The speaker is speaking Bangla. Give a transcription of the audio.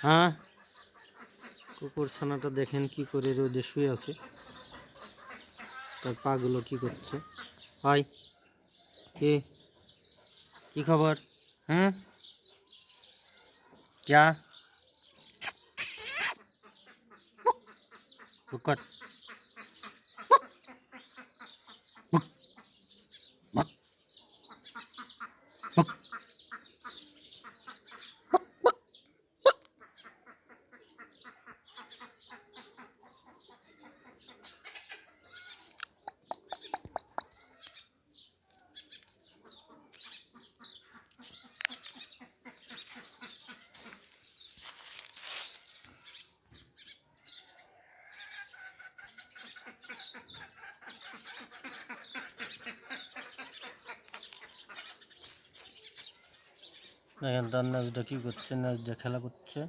হ্যাঁ কুকুর ছানাটা দেখেন কি করে রোদে শুয়ে আছে তার পাগুলো কি করছে হাই কি কি খবর হুম क्या रुकट দেখেন তার নাচটা কী করছে নাচ খেলা করছে।